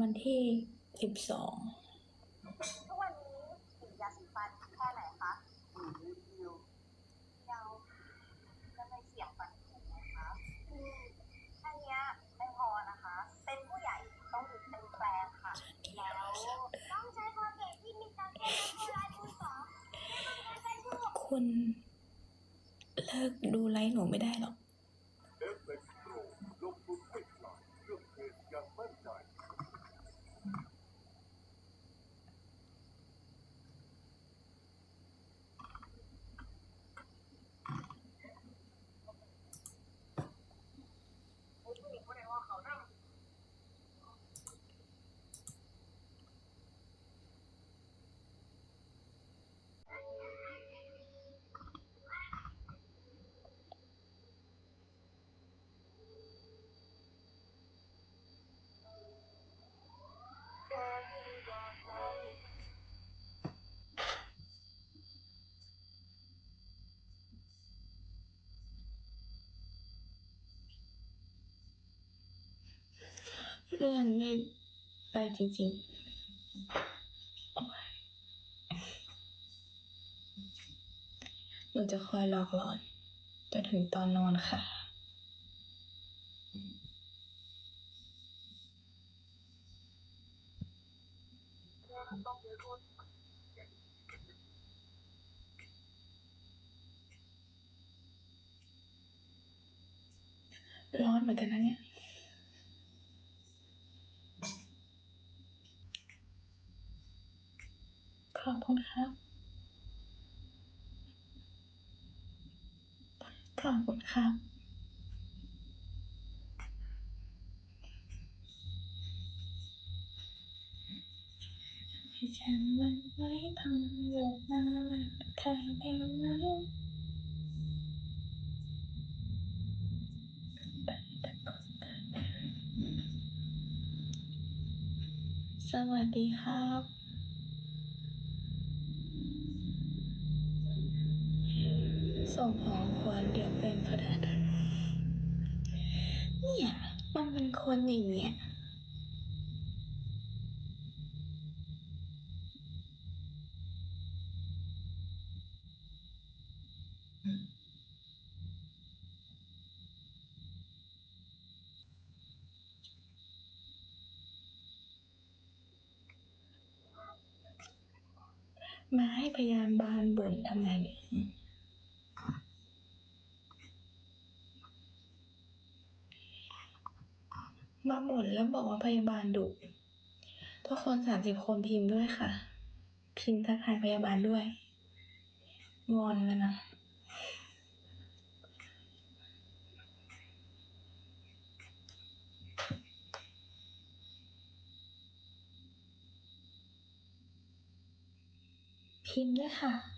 วันที่สิบสองทุกวันนี้สียาสีฟันแค่ไหนคะอืมนิดเดียวยาวแล้วในเสียงฟันผุไหมคะอืมแค่เนี้ยไม่พอนะคะ เป็นผู้ใหญ่ต้องมีเป็นแปลงค่ะแล้วต้องใช้คอเกตที่มีตาเกตและลายมือสองไม่ต้องใช้ไฟถูกคุณเลิกดูไลฟ์หนูไม่ได้หรอก เอฟเอ็กซ์โปรลงทุนไม่พลาดเลือกเทรดอย่างมั่นใจ เรื่องนี้ไปจริงๆ หนูจะคอยหลอกหลอนจนถึงตอนนอนค่ะต้อนร้อนเหมือนกันนะเนี่ย ขอบคุณครับ ขอบคุณครับฉันมันไว้ทำอยู่นานใครไม่รู้สวัสดีครับ ส่งของขวัญเดี๋ยวเป็นประธานเนี่ยมันเป็นคนอย่างเงี้ยมาให้พยานบานเบ่นทำไมเนี่ยมา บ่นแล้วบอกว่าพยาบาลดุ ทุกคนสามสิบคนพิมพ์ด้วยค่ะ พิมพ์ทักทายพยาบาลด้วย งอนเลยนะพิมพ์ด้วยค่ะ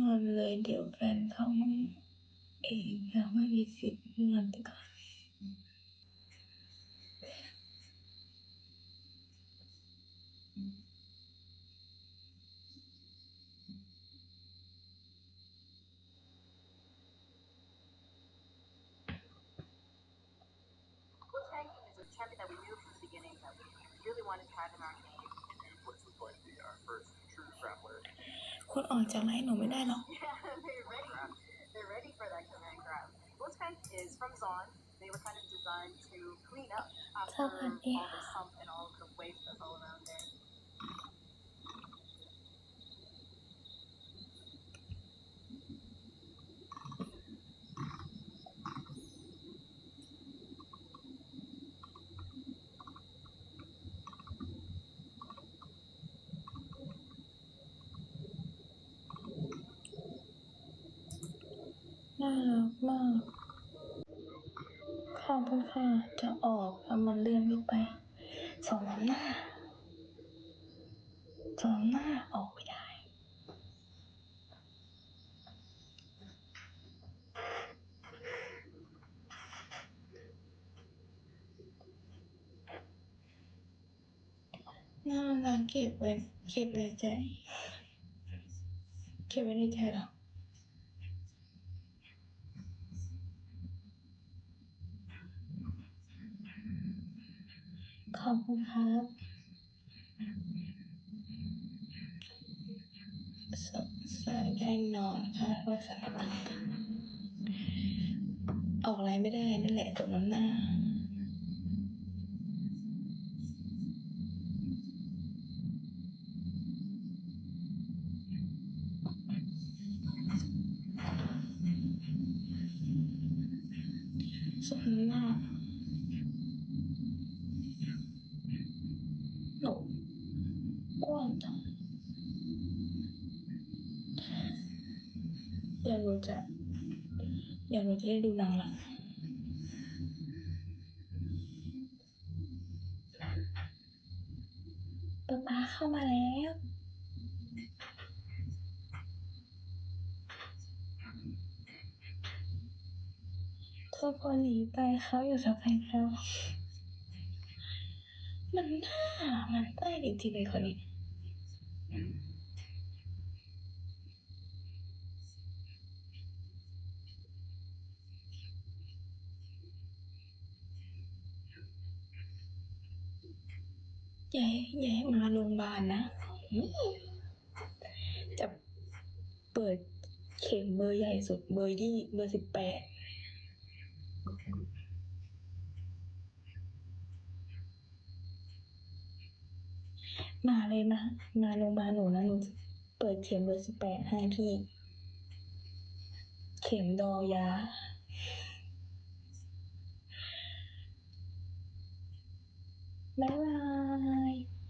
งอนเลยเดี๋ยวแฟนเขาเองเขาไม่มีสิทธิ์งอนไปก่อน คุณออกจากไลฟ์หนูไม่ได้หรอก Yeah, they're ready. They're ready for สมนหน้าสมนหน้าออกไม่ได้หน้ารักเก็บไว้เก็บไว้ใจเก็บไว้ในใจหรอ ขอบคุณครับสสายได้นอนค่ะโทรศัพท์ออกอะไรไม่ได้นั่นแหละตรงนั้นหน้าสมหน้า เดี๋ยวหนูจะได้ดูหนังละป๊าป๊าเข้ามาแล้วทุกคนหนีไปเขาอยู่สักพักแล้วมันน้ามันใต้จริงๆเลยคนนี้ ให้อย่าให้มาโรงพยาบาลนะ จะเปิดเข็มเบอร์ใหญ่สุดเบอร์ยี่เบอร์สิบแปดมาเลยนะมาโรงพยาบาลหนูนะหนูจะเปิดเข็มเบอร์สิบแปดให้พี่ เข็มดอยา Bye bye.